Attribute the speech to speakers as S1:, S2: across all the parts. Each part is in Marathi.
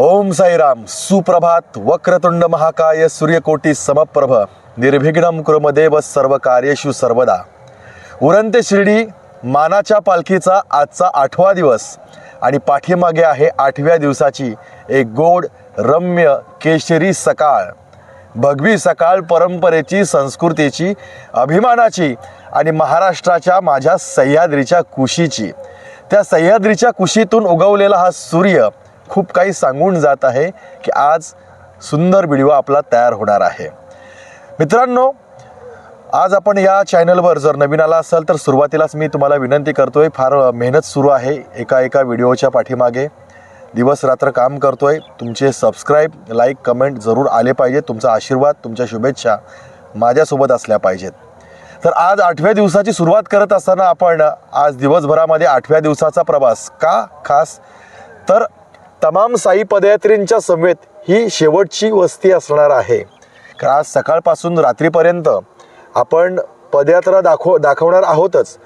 S1: ओम साईराम सुप्रभात वक्रतुंड महाकाय सूर्यकोटी समप्रभ निर्विघ्नम क्रमदेव सर्व कार्येशु सर्वदा. उरंते शिर्डी मानाच्या पालखीचा आजचा आठवा दिवस. आणि पाठीमागे आहे आठव्या दिवसाची एक गोड रम्य केशरी सकाळ. भगवी सकाळ परंपरेची संस्कृतीची अभिमानाची आणि महाराष्ट्राच्या माझ्या सह्याद्रीच्या कुशीची. त्या सह्याद्रीच्या कुशीतून उगवलेला हा सूर्य खूप काही सांगून जात आहे की आज सुंदर व्हिडिओ आपला तयार होणार आहे. मित्रांनो आज आपण या चॅनलवर जर नवीन आला असाल तर सुरुवातीलाच मी तुम्हाला विनंती करतोय फार मेहनत सुरू आहे एका एका व्हिडिओच्या पाठीमागे. दिवस रात्र काम करतोय तुमचे सबस्क्राईब लाईक कमेंट जरूर आले पाहिजे तुमचा आशीर्वाद तुमच्या शुभेच्छा माझ्यासोबत असल्या पाहिजेत. तर आज आठव्या दिवसाची सुरुवात करत असताना आपण आज दिवसभरामध्ये आठव्या दिवसाचा प्रवास का खास? तर तमाम साई पदयात्रींच्या समेत ही शेवटची वस्ती असणार आहे. कारण आज सकाळपासून रात्रीपर्यंत आपण पदयात्रा दाखव दाखवणार आहोतच.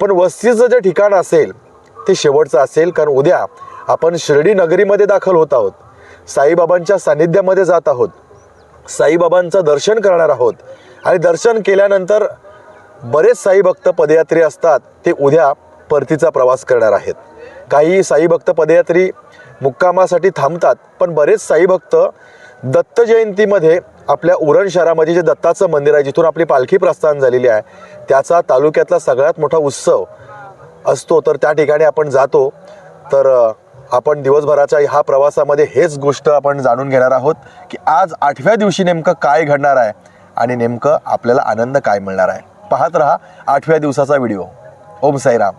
S1: पण वस्तीचं जे ठिकाण असेल ते शेवटचं असेल कारण उद्या आपण शिर्डी नगरीमध्ये दाखल होत आहोत. साईबाबांच्या सान्निध्यामध्ये जात आहोत. साईबाबांचं दर्शन करणार आहोत. आणि दर्शन केल्यानंतर बरेच साई भक्त पदयात्री असतात ते उद्या परतीचा प्रवास करणार आहेत. काही साई भक्त पदयात्री मुक्कामासाठी थांबतात पण बरेच साई भक्त दत्त जयंतीमध्ये आपल्या उरण शहरामध्ये जे दत्ताचं मंदिर आहे जिथून आपली पालखी प्रस्थान झालेली आहे त्याचा तालुक्यातला सगळ्यात मोठा उत्सव असतो. तर त्या ठिकाणी आपण जातो. तर आपण दिवसभराच्या ह्या प्रवासामध्ये हेच गोष्ट आपण जाणून घेणार आहोत की आज आठव्या दिवशी नेमकं काय घडणार आहे आणि नेमकं आपल्याला आनंद काय मिळणार आहे. पाहत रहा आठव्या दिवसाचा व्हिडिओ. ओम साईराम.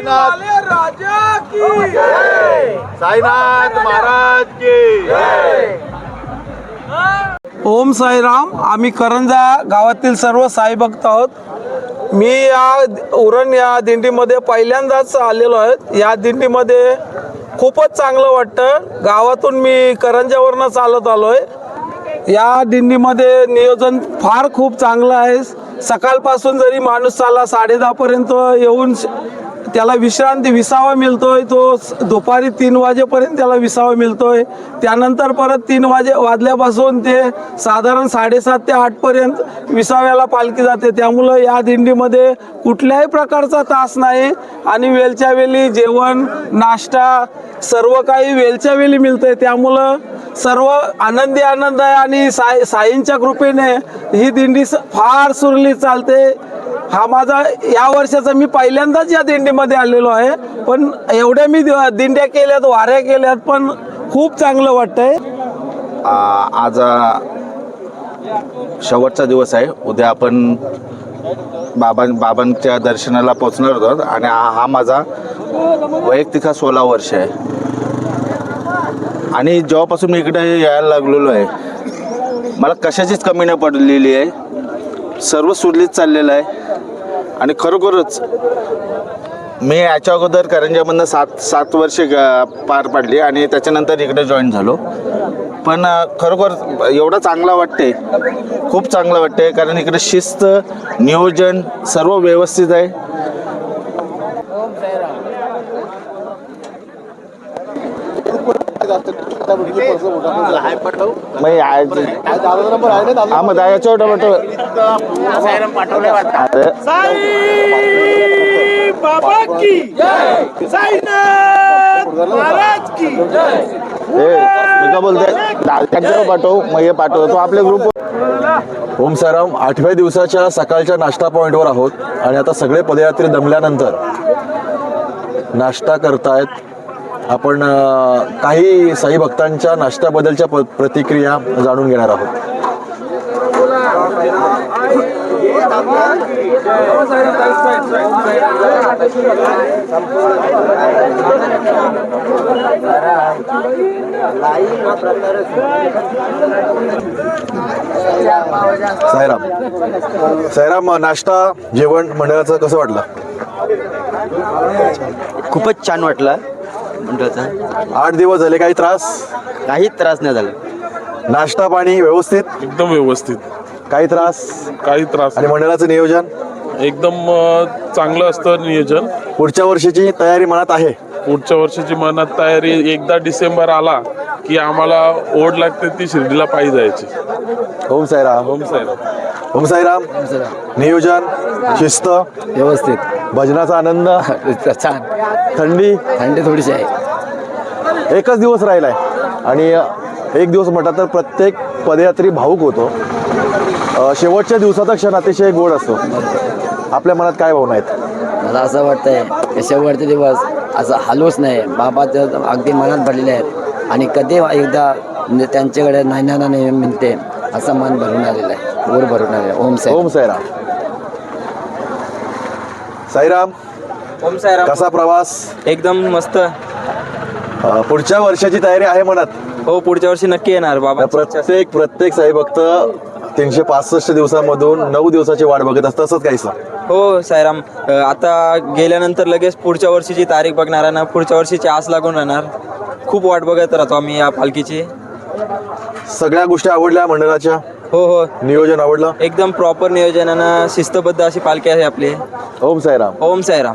S2: राजा की.
S1: साईनाथ महाराज की.
S2: ओम साईराम आम्ही करंजा गावातील सर्व साई भक्त आहोत. मी या उरण या दिंडीमध्ये पहिल्यांदाच आलेलो आहे. या दिंडीमध्ये खूपच चांगलं वाटतं. गावातून मी करंजावरनं चालत आलो आहे या दिंडीमध्ये नियोजन फार खूप चांगलं आहे. सकाळपासून जरी माणूस चालला साडे दहापर्यंत येऊन त्याला विश्रांती विसावा मिळतोय तो दुपारी तीन वाजेपर्यंत त्याला विसावा मिळतोय. त्यानंतर परत तीन वाजे वाजल्यापासून ते साधारण साडेसात ते आठपर्यंत विसाव्याला पालखी जाते. त्यामुळं या दिंडीमध्ये कुठल्याही प्रकारचा तास नाही आणि वेलच्या वेळी जेवण नाश्ता सर्व काही वेलच्या वेळी मिळतंय. त्यामुळं सर्व आनंदी आनंद आहे आणि साई साईंच्या कृपेने ही दिंडी स- फार सुरळीत चालते. हा माझा या वर्षाचा मी पहिल्यांदाच या दिंडीमध्ये आलेलो आहे. पण एवढ्या मी दि- दिंड्या केल्यात वाऱ्या केल्यात पण खूप चांगलं वाटतंय.
S3: आज शेवटचा दिवस आहे. उद्या आपण बाबां बाबांच्या दर्शनाला पोचणार होतो आणि हा माझा वैयक्तिक हा सोळा वर्ष आहे. आणि जेव्हापासून मी इकडे यायला लागलेलो आहे मला कशाचीच कमी नाही पडलेली आहे. सर्व सुरळीत चाललेलं आहे. आणि खरोखरच मी याच्या अगोदर करंजामधनं सात सात वर्षे ग- पार पाडली आणि त्याच्यानंतर इकडे जॉईन झालो. पण खरोखर एवढं चांगलं वाटते खूप चांगलं वाटते कारण इकडे शिस्त नियोजन सर्व व्यवस्थित आहे. मग हा मग याच्यावर हे का बोलते त्यांच्यावर पाठव मग हे पाठवतो आपल्या ग्रुप
S1: ओम साराम आठव्या दिवसाच्या सकाळच्या नाश्ता पॉईंटवर आहोत आणि आता सगळे पदयात्री दमल्यानंतर नाश्ता करतायत आपण काही साई भक्तांच्या नाश्त्याबद्दलच्या प- प्रतिक्रिया जाणून घेणार आहोत. सायराम सायराम नाश्ता जेवण मंडळाचं कसं वाटलं?
S4: खूपच छान वाटलं. मंडळाचा
S1: आठ दिवस झाले काही त्रास?
S4: काहीच त्रास नाही झाला.
S1: नाश्ता पाणी व्यवस्थित?
S5: एकदम व्यवस्थित.
S1: काही त्रास?
S5: काही त्रास
S1: आणि मंडळाचं नियोजन?
S5: एकदम चांगलं असतं नियोजन.
S1: पुढच्या वर्षीची तयारी मनात आहे?
S5: पुढच्या वर्षाची मनात तयारी एकदा डिसेंबर आला की आम्हाला ओढ लागते ती शिर्डीला पायी जायची.
S1: ओम साईराम.
S5: ओम साहेब
S1: ओम साईराम. नियोजन? शिस्त
S6: व्यवस्थित.
S1: भजनाचा आनंद
S6: छान.
S1: थंडी.
S6: थंडी थोडीशी आहे.
S1: एकच दिवस राहिलाय. आणि एक दिवस म्हटलं तर प्रत्येक पदयात्री भाऊक होतो. शेवटच्या दिवसाचा क्षण अतिशय गोड असतो. आपल्या मनात काय भावना आहेत?
S6: मला असं वाटतंय की शेवटचे दिवस असं हलवूच नाही. बाबाचं अगदी मनात भरलेले आहेत. आणि कधी एकदा म्हणजे त्यांच्याकडे नाही मिळते असं मन भरून आलेलं आहे. वर भरून आलेलं आहे. ओम साहेब
S1: ओम साईराम साईराम
S7: ओम सायराम
S1: कसा प्रवास?
S7: एकदम मस्त.
S1: अ, पुढच्या वर्षाची तयारी आहे मनात?
S7: हो पुढच्या वर्षी नक्की येणार बाबा
S1: प्रत्येक प्रत्येक साई भक्त तीनशे पासष्ट दिवसामधून नऊ दिवसाची वाट बघत असतं असंच काहीच
S7: हो सायराम अ, आता गेल्यानंतर लगेच पुढच्या वर्षीची तारीख बघणार ना. पुढच्या वर्षीची आस लागून राहणार. खूप वाट बघत राहतो आम्ही या पालखीची.
S1: सगळ्या गोष्टी आवडल्या मंडळाच्या?
S7: हो हो.
S1: नियोजन आवडलं?
S7: एकदम प्रॉपर नियोजनानं शिस्तबद्ध अशी पालखी आहे आपली.
S1: ओम साईराम.
S7: ओम सायराम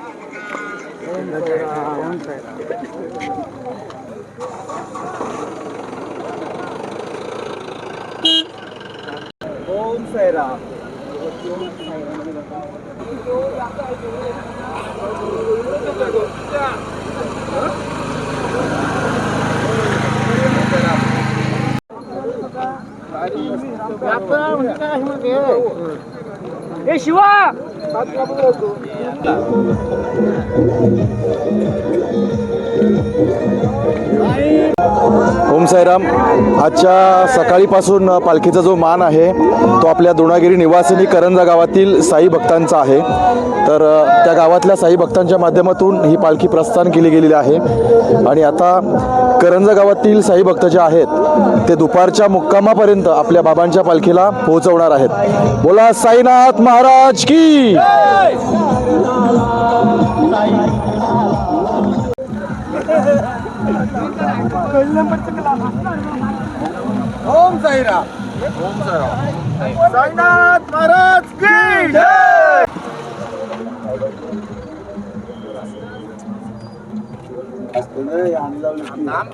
S1: ஓம் சைராம் ஏ சிவா కాదు ओम साईराम आजच्या सकाळीपासून पालखीचा जो मान आहे तो आपल्या द्रोणागिरी निवासिनी करंजा गावातील साई भक्तांचा आहे. तर त्या गावातल्या साई भक्तांच्या माध्यमातून ही पालखी प्रस्थान केली गेलेली आहे. आणि आता करंजा गावातील साई भक्त जे आहेत ते दुपारच्या मुक्कामापर्यंत आपल्या बाबांच्या पालखीला पोहोचवणार आहेत. बोला साईनाथ महाराज की!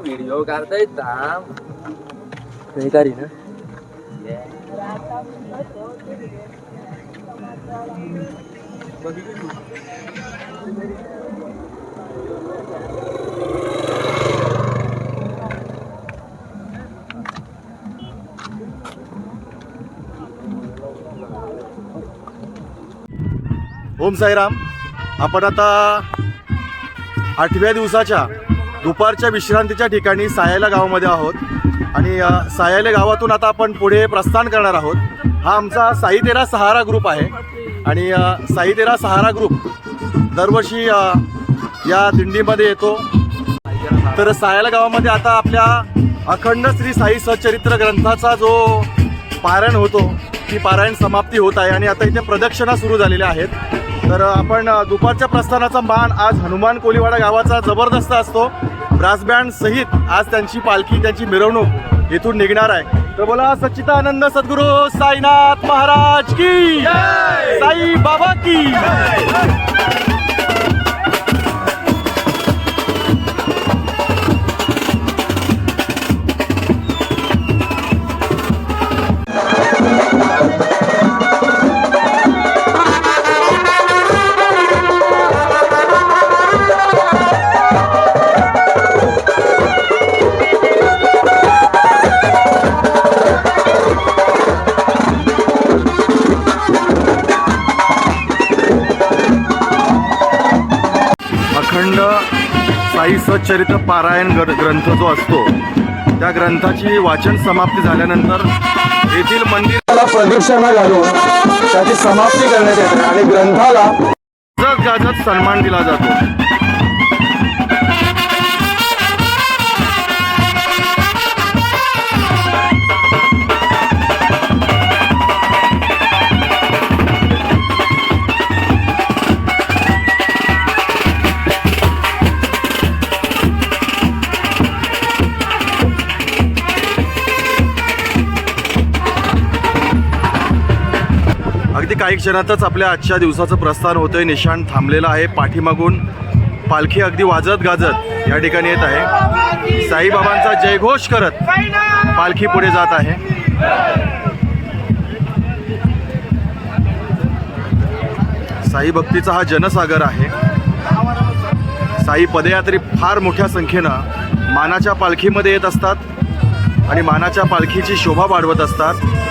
S6: व्हिडिओ काढता येत ना
S1: ओम साईराम. आपण आता आठव्या दिवसाच्या दुपारच्या विश्रांतीच्या ठिकाणी सायाला गावामध्ये आहोत. आणि सायाले गावातून आता आपण पुढे प्रस्थान करणार आहोत. हा आमचा साई तेरा सहारा ग्रुप आहे. आणि साई तेरा सहारा ग्रुप दरवर्षी या दिंडीमध्ये येतो. तर सायाला गावामध्ये आता आपल्या अखंड श्री साई सच्चरित्र ग्रंथाचा जो पारायण होतो ती पारायण समाप्ती होत आहे आणि आता इथे प्रदक्षिणा सुरू झालेल्या आहेत. तर आपण दुपारच्या प्रस्थानाचा मान आज हनुमान कोलीवाडा गावाचा जबरदस्त असतो. ब्रास बँड सहित आज त्यांची पालखी त्यांची मिरवणूक इथून निघणार आहे. तर बोला सच्चिदानंद सद्गुरू साईनाथ महाराज की साई बाबा की. सच्चरित्र पारायण ग्र ग्रंथ जो असतो त्या ग्रंथाची वाचन समाप्ती झाल्यानंतर येथील मंदिराला प्रदक्षिणा घालून त्याची समाप्ती करण्यात येते आणि ग्रंथाला गाजत सन्मान दिला जातो. काही क्षणातच आपल्या आजच्या दिवसाचं प्रस्थान होतंय. निशाण थांबलेलं आहे. पाठीमागून पालखी अगदी वाजत गाजत या ठिकाणी येत आहे. साईबाबांचा जयघोष करत पालखी पुढे जात आहे. साई भक्तीचा हा जनसागर आहे. साई पदयात्री फार मोठ्या संख्येनं मानाच्या पालखीमध्ये येत असतात आणि मानाच्या पालखीची शोभा वाढवत असतात.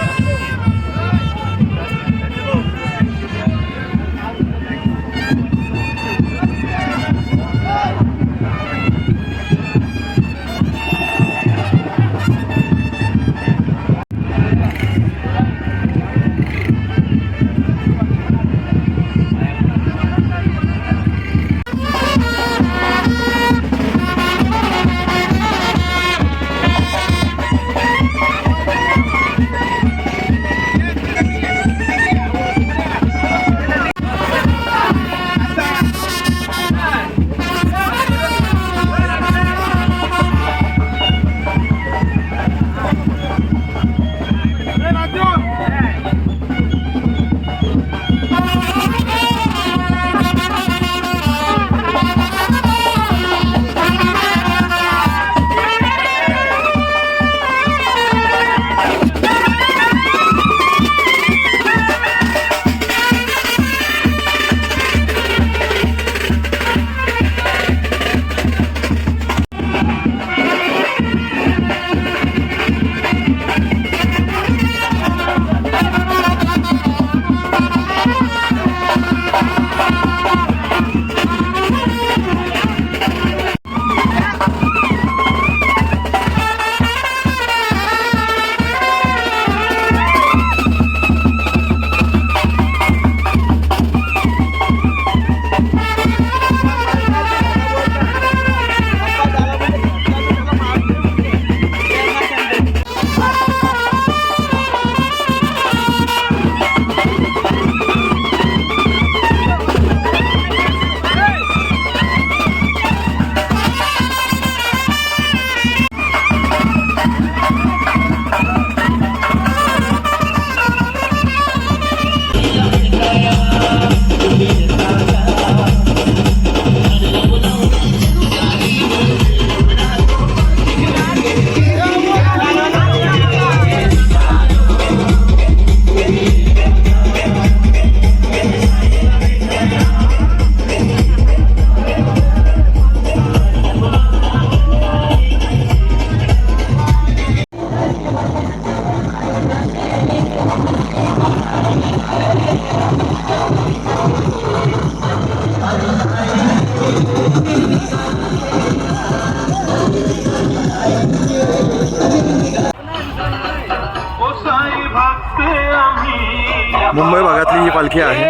S1: मुंबई भागातली ही पालखी आहे.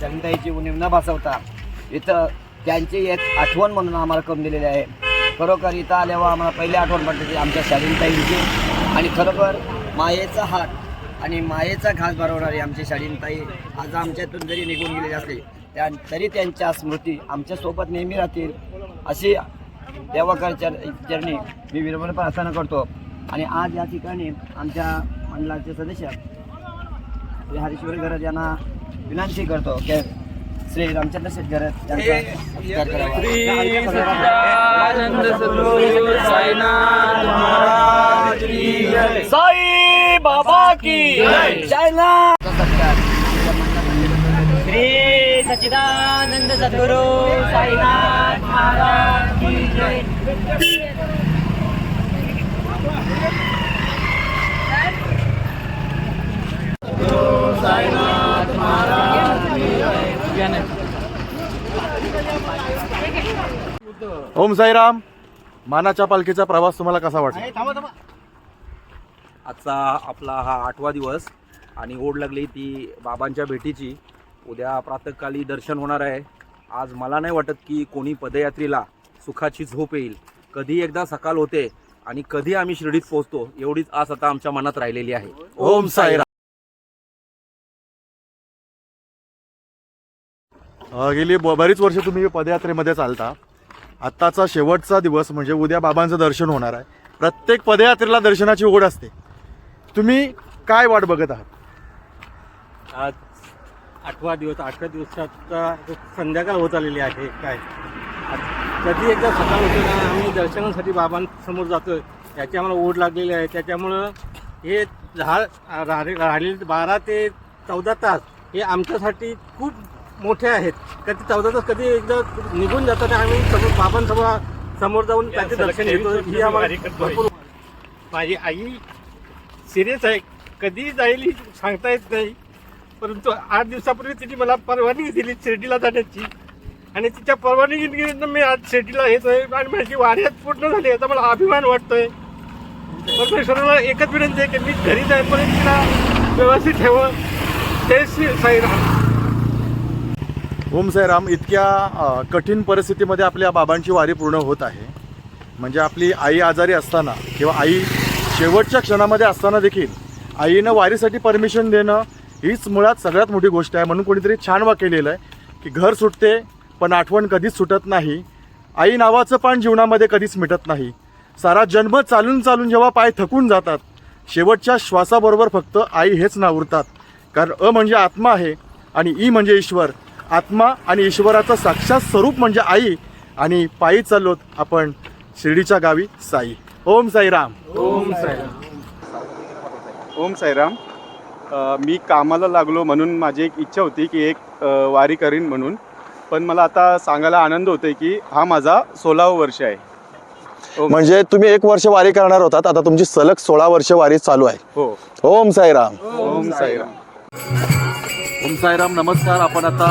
S8: जनताची उणीव न बसवता इथं त्यांची एक आठवण म्हणून आम्हाला करून दिलेली आहे. खरोखर इथं आल्यावर आम्हाला पहिली आठवण पडते आमच्या शालीनताईंची आणि खरोखर मायेचा हात आणि मायेचा घास भरवणारी आमची शालीनताई आज आमच्यातून जरी निघून गेलेली असली त्या तरी त्यांच्या स्मृती आमच्यासोबत नेहमी राहतील अशी देवाकरच्या चरणी मी विरमण प्रार्थना करतो. आणि आज या ठिकाणी आमच्या मंडळाचे सदस्य हरेश्वर हरीश्वर गरज यांना विनंती करतो. की श्री रामचंद्र शेटगरज यांचा सत्कार करावा.
S2: साईनाथ महाराज की जय.
S8: साई
S7: श्री सच्चिदानंद सद्गुरु साईनाथ महाराज की जय
S1: ओम साईराम. मानाच्या पालखीचा प्रवास तुम्हाला कसा वाटला?
S9: आजचा आपला हा आठवा दिवस आणि ओढ लागली ती बाबांच्या भेटीची. उद्या प्रातःकाली दर्शन होणार आहे. आज मला नाही वाटत की कोणी पदयात्रीला सुखाची झोप येईल. कधी एकदा सकाळ होते आणि कधी आम्ही शिर्डीत पोहोचतो एवढीच आस आता आमच्या मनात राहिलेली आहे.
S1: ओम साईराम. गेली ब- बरीच वर्ष तुम्ही पदयात्रेमध्ये चालता. आत्ताचा शेवटचा दिवस म्हणजे उद्या बाबांचं दर्शन होणार आहे. प्रत्येक पदयात्रेला दर्शनाची ओढ असते. तुम्ही काय वाट बघत आहात?
S10: आज आठवा दिवस आठव्या दिवसाचा संध्याकाळ होत आलेली आहे काय? कधी एकदा सकाळ होते ना आम्ही दर्शनासाठी बाबांसमोर जातो याची आम्हाला ओढ लागलेली आहे. त्याच्यामुळं हे झाड राहिले बारा ते चौदा तास हे आमच्यासाठी खूप मोठे आहेत. कधी चौदा तास कधी एकदा निघून जातात आणि आम्ही समोर बाबांसमोर समोर जाऊन त्याचे दर्शन घेतो ही आम्हाला भरपूर माझी आई सिरियस आहे. कधी जाईल सांगता येत नाही. परंतु आठ दिवसापूर्वी तिने मला परवानगी दिली शिर्डीला जाण्याची. आणि तिच्या परवानगीनं मी आज शिर्डीला येतोय आणि माझी वाऱ्यात पूर्ण झाली. आता मला अभिमान वाटतोय. परमेश्वराला एकच विनंती आहे की मी घरी जाईपर्यंत तिला व्यवस्थित ठेवं जय श्री साईराम.
S1: ओम साईराम इतक्या कठीण परिस्थितीमध्ये आपल्या बाबांची वारी पूर्ण होत आहे. म्हणजे आपली आई आजारी असताना किंवा आई शेवटच्या क्षणामध्ये असताना देखील आईनं वारीसाठी परमिशन देणं हीच मुळात सगळ्यात मोठी गोष्ट आहे. म्हणून कोणीतरी छान वा केलेलं आहे की घर सुटते पण आठवण कधीच सुटत नाही. आई नावाचं पण जीवनामध्ये कधीच मिटत नाही. सारा जन्म चालून चालून जेव्हा पाय थकून जातात शेवटच्या श्वासाबरोबर फक्त आई हेच नावरतात. कारण अ म्हणजे आत्मा आहे आणि ई म्हणजे ईश्वर. आत्मा आणि ईश्वराचं साक्षात स्वरूप म्हणजे आई. आणि पायी चाललोत आपण शिर्डीच्या गावी साई. ओम साईराम.
S11: ओम साईराम. अ, मी कामाला लागलो म्हणून माझी एक इच्छा होती की एक वारी करीन म्हणून. पण मला आता सांगायला आनंद होतोय की हा माझा सोळावं वर्ष आहे. ओम
S1: म्हणजे तुम्ही एक वर्ष वारी करणार होतात. आता तुमची सलग सोळा वर्ष वारी चालू आहे.
S11: हो.
S1: ओम साईराम.
S11: ओम साईराम.
S1: ओम साईराम नमस्कार. आपण आता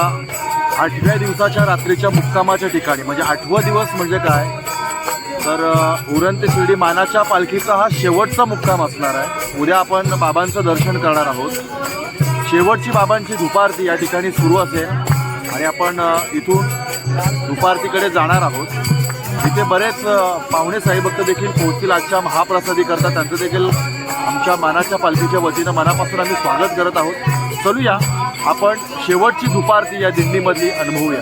S1: आठव्या दिवसाच्या रात्रीच्या मुक्कामाच्या ठिकाणी म्हणजे आठवा दिवस म्हणजे काय? तर उरण ते शिर्डी मानाच्या पालखीचा हा शेवटचा मुक्काम असणार आहे. उद्या आपण बाबांचं दर्शन करणार आहोत. शेवटची बाबांची दुपारती या ठिकाणी सुरू असेल आणि आपण इथून दुपारतीकडे जाणार आहोत. इथे बरेच पाहुणे साईभक्त देखील पोहोचतील. आजच्या महाप्रसादी करता त्यांचं देखील आमच्या मानाच्या पालखीच्या वतीनं मनापासून आम्ही स्वागत करत आहोत. चलूया. आपण शेवटची धुपारती या दिंडीमधली अनुभवूया.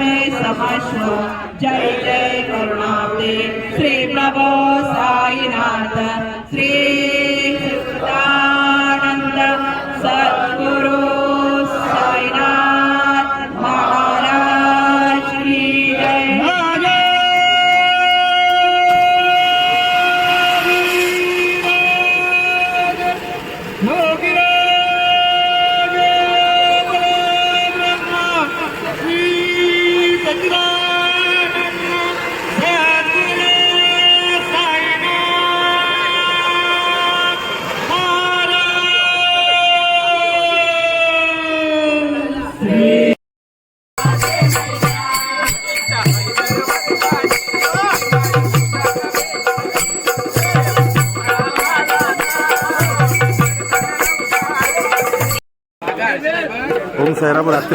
S7: सर्वमे समस्व जय जय करुणाते। श्री प्रभो साईनाथ। श्री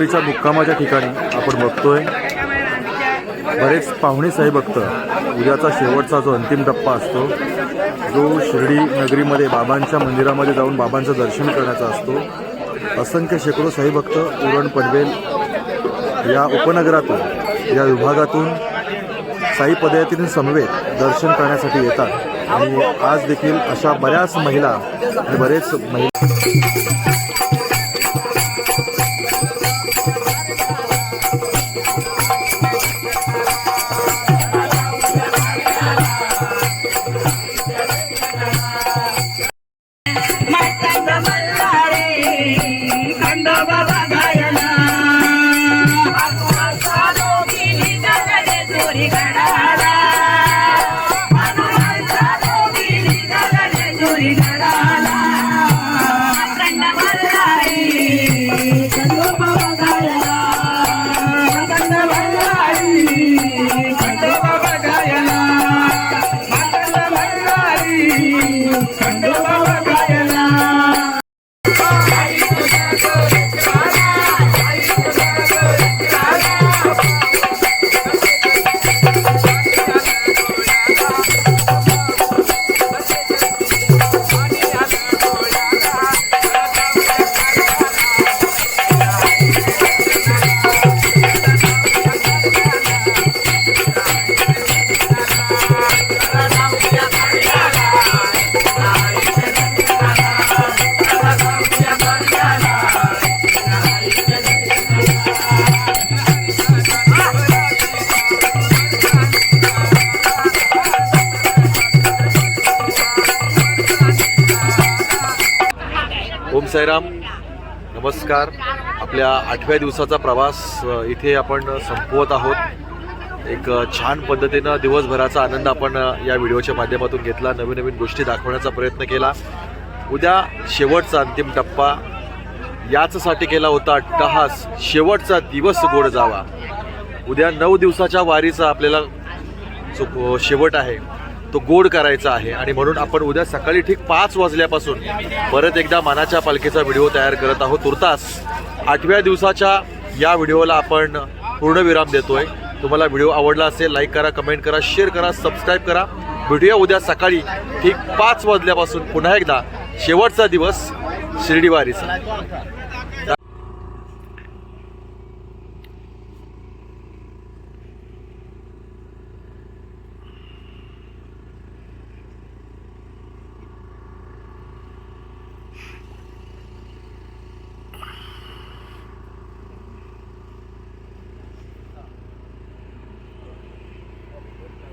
S1: साईराम मुक्कामाच्या ठिकाणी आपण बघतोय. बरेच पाहुणे साई भक्त उद्याचा शेवटचा जो अंतिम टप्पा असतो जो शिर्डी नगरीमध्ये बाबांच्या मंदिरामध्ये जाऊन बाबांचं दर्शन करण्याचा असतो. असंख्य शेकडो साई भक्त उरण पनवेल या उपनगरातून या विभागातून साई पदयात्रीं समवेत दर्शन करण्यासाठी येतात. आणि आज देखील अशा बऱ्याच महिला आणि बरेच महिला
S7: गगने चोरी
S1: साईराम नमस्कार. आपल्या आठव्या दिवसाचा प्रवास इथे आपण संपवत आहोत. एक छान पद्धतीनं दिवसभराचा आनंद आपण या व्हिडिओच्या माध्यमातून घेतला नवीन नवीन गोष्टी दाखवण्याचा प्रयत्न केला. उद्या शेवटचा अंतिम टप्पा. याचसाठी केला होता अट्टहास. शेवटचा दिवस गोड जावा. उद्या नऊ दिवसाच्या वारीचा आपल्याला जो शेवट आहे. तो गोड करायचा आहे. आणि म्हणून आपण उद्या सकाळी ठीक पाच वाजल्यापासून परत एकदा मानाच्या पालखीचा व्हिडिओ तयार करत आहोत तुर्तास. आठव्या दिवसाच्या या व्हिडिओला आपण पूर्णविराम देतोय. तुम्हाला व्हिडिओ आवडला असेल लाईक करा कमेंट करा शेअर करा सबस्क्राईब करा. व्हिडिओ उद्या सकाळी ठीक पाच वाजल्यापासून पुन्हा एकदा. शेवटचा दिवस शिर्डी वारीचा